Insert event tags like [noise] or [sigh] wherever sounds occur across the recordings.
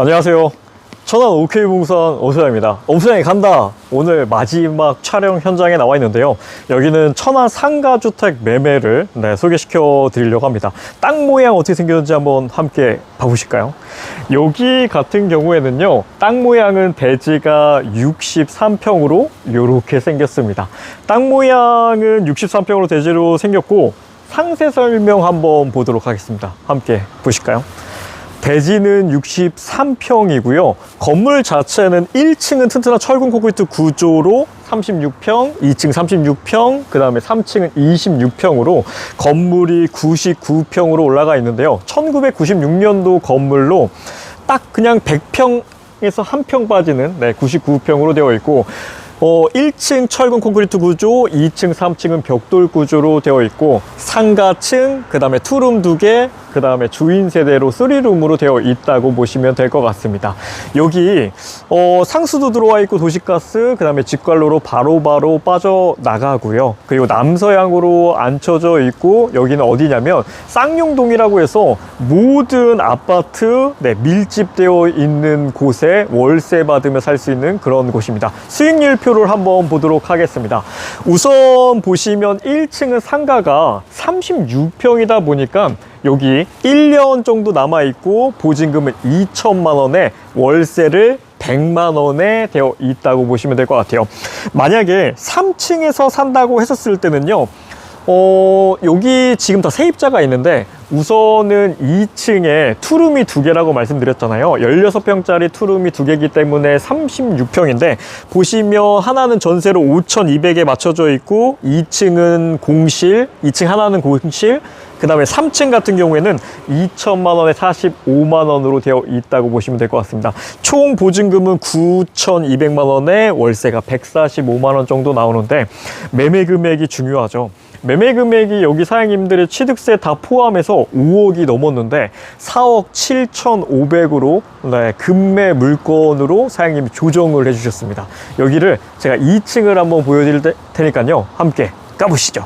안녕하세요. 천안 OK부산 오수장입니다. 오수장에 간다. 오늘 마지막 촬영 현장에 나와 있는데요. 여기는 천안 상가주택 매매를 네, 소개시켜 드리려고 합니다. 땅 모양 어떻게 생겼는지 한번 함께 봐보실까요? 여기 같은 경우에는요, 땅 모양은 대지가 63평으로 이렇게 생겼습니다. 땅 모양은 63평으로 대지로 생겼고, 상세 설명 한번 보도록 하겠습니다. 함께 보실까요? 대지는 63평이고요. 건물 자체는 1층은 튼튼한 철근 콘크리트 구조로 36평, 2층 36평, 그 다음에 3층은 26평으로 건물이 99평으로 올라가 있는데요. 1996년도 건물로 딱 그냥 100평에서 한 평 빠지는 네, 99평으로 되어 있고 어, 1층 철근 콘크리트 구조, 2층, 3층은 벽돌 구조로 되어 있고 상가층, 그 다음에 투룸 두 개, 그 다음에 주인 세대로 3룸으로 되어 있다고 보시면 될 것 같습니다. 여기 어, 상수도 들어와 있고 도시가스, 그 다음에 직관로로 바로바로 빠져나가고요. 그리고 남서향으로 앉혀져 있고 여기는 어디냐면 쌍용동이라고 해서 모든 아파트 네, 밀집되어 있는 곳에 월세 받으며 살 수 있는 그런 곳입니다. 수익률 표를 한번 보도록 하겠습니다. 우선 보시면 1층은 상가가 36평이다 보니까 여기 1년 정도 남아 있고 보증금은 2천만 원에 월세를 100만 원에 되어 있다고 보시면 될 것 같아요. 만약에 3층에서 산다고 했었을 때는요. 어, 여기 지금 다 세입자가 있는데 우선은 2층에 투룸이 두 개라고 말씀드렸잖아요. 16평짜리 투룸이 두 개이기 때문에 36평인데 보시면 하나는 전세로 5,200에 맞춰져 있고 2층은 공실, 2층 하나는 공실, 그 다음에 3층 같은 경우에는 2천만 원에 45만 원으로 되어 있다고 보시면 될 것 같습니다. 총 보증금은 9,200만 원에 월세가 145만 원 정도 나오는데 매매 금액이 중요하죠. 매매 금액이 여기 사장님들의 취득세 다 포함해서 5억이 넘었는데 4억 7,500으로 네, 금매 물건으로 사장님이 조정을 해주셨습니다. 여기를 제가 2층을 한번 보여드릴 테- 테니까요. 함께 가보시죠.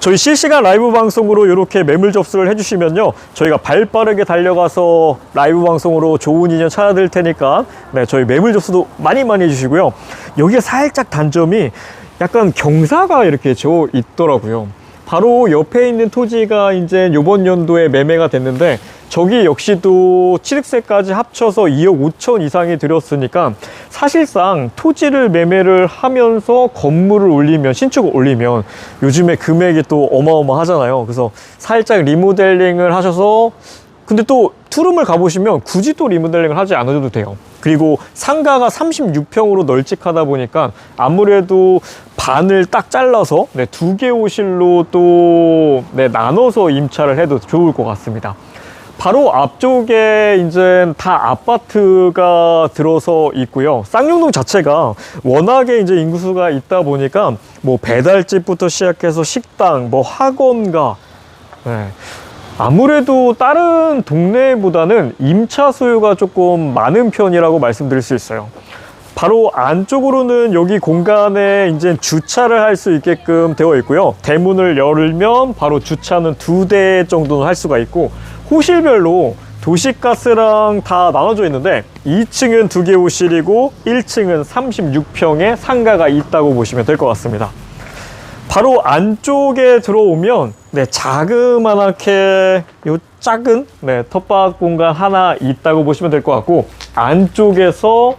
저희 실시간 라이브 방송으로 이렇게 매물 접수를 해주시면요. 저희가 발 빠르게 달려가서 라이브 방송으로 좋은 인연 찾아드릴 테니까 네, 저희 매물 접수도 많이 많이 해주시고요. 여기가 살짝 단점이 약간 경사가 이렇게 저 있더라고요. 바로 옆에 있는 토지가 이제 요번 연도에 매매가 됐는데 저기 역시도 취득세까지 합쳐서 2억 5천 이상이 들었으니까 사실상 토지를 매매를 하면서 건물을 올리면 신축을 올리면 요즘에 금액이 또 어마어마하잖아요. 그래서 살짝 리모델링을 하셔서 근데 또 투룸을 가보시면 굳이 또 리모델링을 하지 않아도 돼요. 그리고 상가가 36평으로 널찍하다 보니까 아무래도 반을 딱 잘라서 네, 두개 호실로 또 네, 나눠서 임차를 해도 좋을 것 같습니다. 바로 앞쪽에 이제 다 아파트가 들어서 있고요. 쌍용동 자체가 워낙에 이제 인구수가 있다 보니까 뭐 배달집부터 시작해서 식당, 뭐 학원가, 네. 아무래도 다른 동네보다는 임차 수요가 조금 많은 편이라고 말씀드릴 수 있어요. 바로 안쪽으로는 여기 공간에 이제 주차를 할 수 있게끔 되어 있고요. 대문을 열면 바로 주차는 두 대 정도는 할 수가 있고 호실별로 도시가스랑 다 나눠져 있는데 2층은 두 개 호실이고 1층은 36평의 상가가 있다고 보시면 될 것 같습니다. 바로 안쪽에 들어오면 네, 자그마하게 요 작은 네, 텃밭 공간 하나 있다고 보시면 될 것 같고 안쪽에서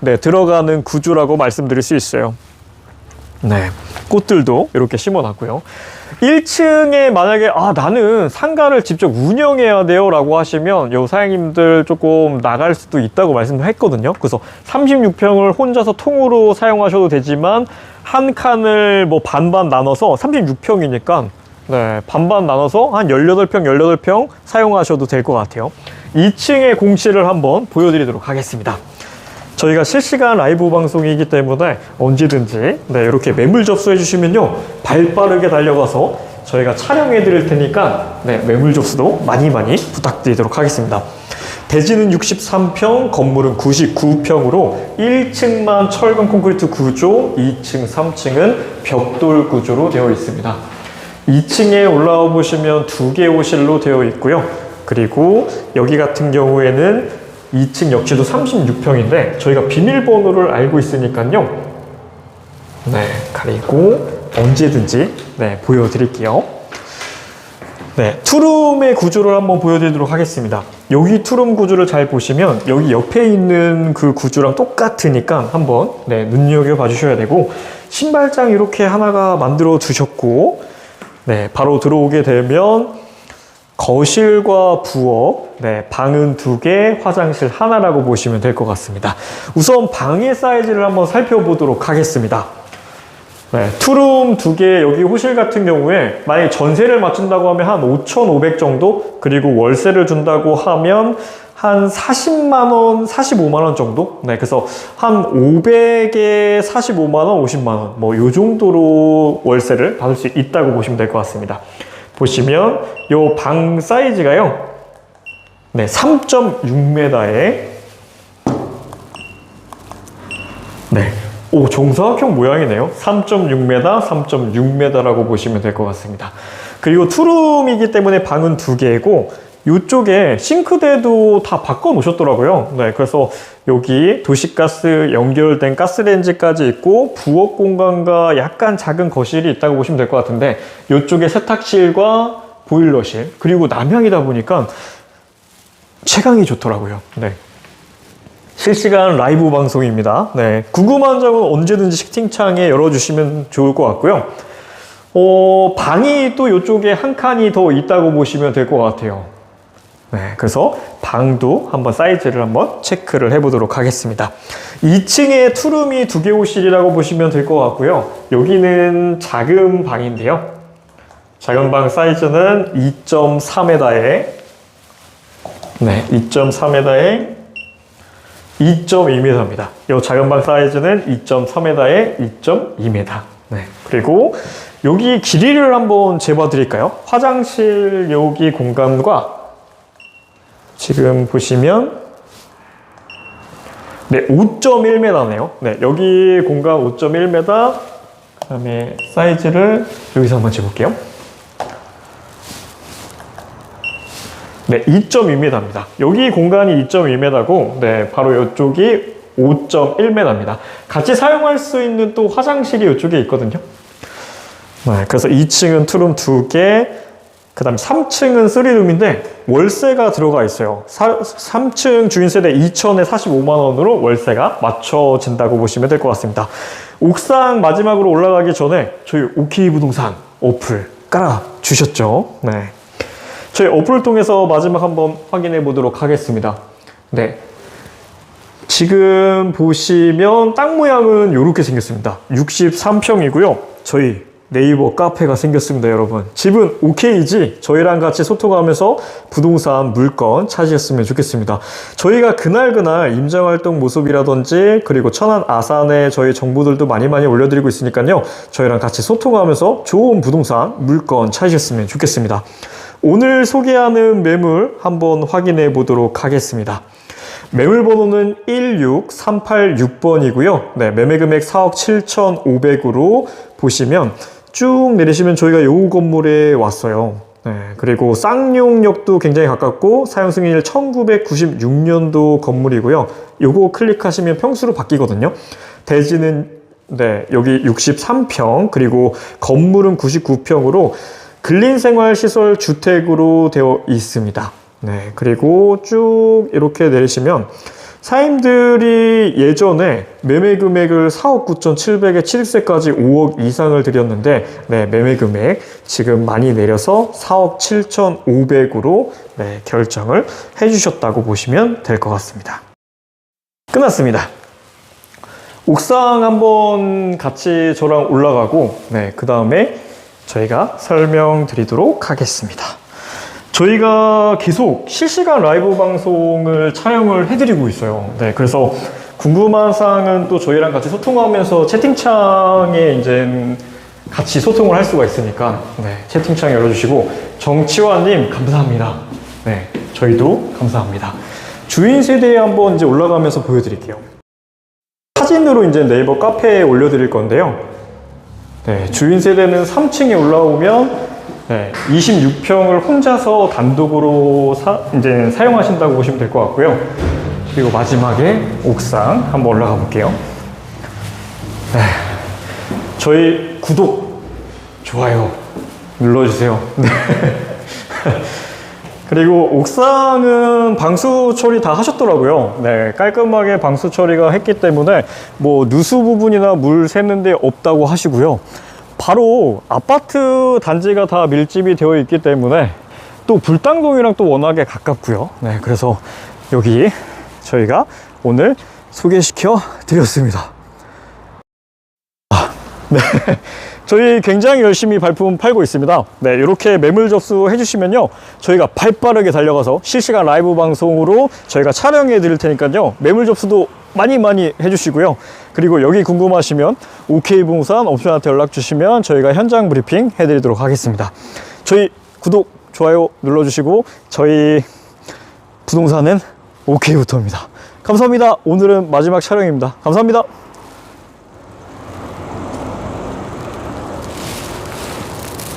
네, 들어가는 구조라고 말씀드릴 수 있어요. 네, 꽃들도 이렇게 심어놨고요. 1층에 만약에 아 나는 상가를 직접 운영해야 돼요라고 하시면 요 사장님들 조금 나갈 수도 있다고 말씀했거든요. 그래서 36평을 혼자서 통으로 사용하셔도 되지만 한 칸을 뭐 반반 나눠서 36평이니까 네, 반반 나눠서 한 18평, 18평 사용하셔도 될 것 같아요. 2층의 공실을 한번 보여드리도록 하겠습니다. 저희가 실시간 라이브 방송이기 때문에 언제든지 네, 이렇게 매물 접수해 주시면요 발 빠르게 달려가서 저희가 촬영해 드릴 테니까 네, 매물 접수도 많이 많이 부탁드리도록 하겠습니다. 대지는 63평, 건물은 99평으로 1층만 철근 콘크리트 구조, 2층, 3층은 벽돌 구조로 되어 있습니다. 2층에 올라와 보시면 두 개 호실로 되어 있고요. 그리고 여기 같은 경우에는 2층 역시도 36평인데 저희가 비밀번호를 알고 있으니까요. 네, 가리고 언제든지 네, 보여드릴게요. 네, 투룸의 구조를 한번 보여드리도록 하겠습니다. 여기 투룸 구조를 잘 보시면 여기 옆에 있는 그 구조랑 똑같으니까 한번 네, 눈여겨 봐 주셔야 되고 신발장 이렇게 하나가 만들어 두셨고 네, 바로 들어오게 되면 거실과 부엌, 네, 방은 두 개, 화장실 하나라고 보시면 될 것 같습니다. 우선 방의 사이즈를 한번 살펴보도록 하겠습니다. 네, 투룸 두 개, 여기 호실 같은 경우에 만약에 전세를 맞춘다고 하면 한 5,500 정도, 그리고 월세를 준다고 하면 한 40만원, 45만원 정도? 네, 그래서 한 500에 45만원, 50만원, 뭐, 요 정도로 월세를 받을 수 있다고 보시면 될 것 같습니다. 보시면 요 방 사이즈가요, 네, 3.6m에 네. 오, 정사각형 모양이네요. 3.6m, 3.6m라고 보시면 될 것 같습니다. 그리고 투룸이기 때문에 방은 두 개고, 이쪽에 싱크대도 다 바꿔 놓으셨더라고요. 네, 그래서 여기 도시가스 연결된 가스레인지까지 있고, 부엌 공간과 약간 작은 거실이 있다고 보시면 될 것 같은데, 이쪽에 세탁실과 보일러실, 그리고 남향이다 보니까 채광이 좋더라고요. 네. 실시간 라이브 방송입니다. 네. 궁금한 점은 언제든지 채팅창에 열어주시면 좋을 것 같고요. 어, 방이 또 이쪽에 한 칸이 더 있다고 보시면 될 것 같아요. 네. 그래서 방도 한번 사이즈를 한번 체크를 해보도록 하겠습니다. 2층에 투룸이 두개 호실이라고 보시면 될 것 같고요. 여기는 작은 방인데요. 작은 방 사이즈는 2.4m에 네, 2.4m에 2.2m입니다. 이 작은 방 사이즈는 2.3m에 2.2m. 네. 그리고 여기 길이를 한번 재봐 드릴까요? 화장실 여기 공간과 지금 보시면 네, 5.1m네요. 네, 여기 공간 5.1m. 그 다음에 사이즈를 여기서 한번 재볼게요. 네, 2.2m입니다. 여기 공간이 2.2m고, 네, 바로 이쪽이 5.1m입니다. 같이 사용할 수 있는 또 화장실이 이쪽에 있거든요. 네, 그래서 2층은 투룸 2개, 그 다음에 3층은 3룸인데 월세가 들어가 있어요. 사, 3층 주인세대 2천에 45만원으로 월세가 맞춰진다고 보시면 될 것 같습니다. 옥상 마지막으로 올라가기 전에 저희 OK 부동산 어플 깔아주셨죠. 네. 저희 어플을 통해서 마지막 한번 확인해 보도록 하겠습니다. 네. 지금 보시면 땅 모양은 이렇게 생겼습니다. 63평이고요. 저희 네이버 카페가 생겼습니다, 여러분. 집은 오케이지 저희랑 같이 소통하면서 부동산 물건 찾으셨으면 좋겠습니다. 저희가 그날그날 임장활동 모습이라든지 그리고 천안 아산에 저희 정보들도 많이 많이 올려드리고 있으니까요. 저희랑 같이 소통하면서 좋은 부동산 물건 찾으셨으면 좋겠습니다. 오늘 소개하는 매물 한번 확인해 보도록 하겠습니다. 매물 번호는 16386번이고요. 네, 매매 금액 4억 7,500으로 보시면 쭉 내리시면 저희가 요 건물에 왔어요. 네, 그리고 쌍용역도 굉장히 가깝고 사용 승인일 1996년도 건물이고요. 요거 클릭하시면 평수로 바뀌거든요. 대지는 네, 여기 63평 그리고 건물은 99평으로 근린생활시설 주택으로 되어 있습니다. 네, 그리고 쭉 이렇게 내리시면 사임들이 예전에 매매 금액을 4억 9,700에 7세까지 5억 이상을 드렸는데 네, 매매 금액 지금 많이 내려서 4억 7,500으로 네, 결정을 해주셨다고 보시면 될 것 같습니다. 끝났습니다. 옥상 한번 같이 저랑 올라가고 네, 그 다음에 저희가 설명드리도록 하겠습니다. 저희가 계속 실시간 라이브 방송을 촬영을 해드리고 있어요. 네, 그래서 궁금한 사항은 또 저희랑 같이 소통하면서 채팅창에 이제 같이 소통을 할 수가 있으니까 네, 채팅창 열어주시고 정치화님 감사합니다. 네, 저희도 감사합니다. 주인 세대에 한번 이제 올라가면서 보여드릴게요. 사진으로 이제 네이버 카페에 올려드릴 건데요. 네, 주인 세대는 3층에 올라오면 네, 26평을 혼자서 단독으로 사, 이제 사용하신다고 보시면 될 것 같고요. 그리고 마지막에 옥상 한번 올라가 볼게요. 네. 저희 구독, 좋아요 눌러주세요. 네. [laughs] 그리고 옥상은 방수 처리 다 하셨더라고요. 네, 깔끔하게 방수 처리가 했기 때문에 뭐 누수 부분이나 물 새는데 없다고 하시고요. 바로 아파트 단지가 다 밀집이 되어 있기 때문에 또 불당동이랑 또 워낙에 가깝고요. 네, 그래서 여기 저희가 오늘 소개시켜 드렸습니다. 네. [laughs] 저희 굉장히 열심히 발품 팔고 있습니다. 네, 이렇게 매물 접수 해 주시면요. 저희가 발 빠르게 달려가서 실시간 라이브 방송으로 저희가 촬영해 드릴 테니까요. 매물 접수도 많이 많이 해주시고요. 그리고 여기 궁금하시면 OK 부동산 옵션한테 연락 주시면 저희가 현장 브리핑 해드리도록 하겠습니다. 저희 구독, 좋아요 눌러주시고 저희 부동산은 OK부터입니다. 감사합니다. 오늘은 마지막 촬영입니다. 감사합니다.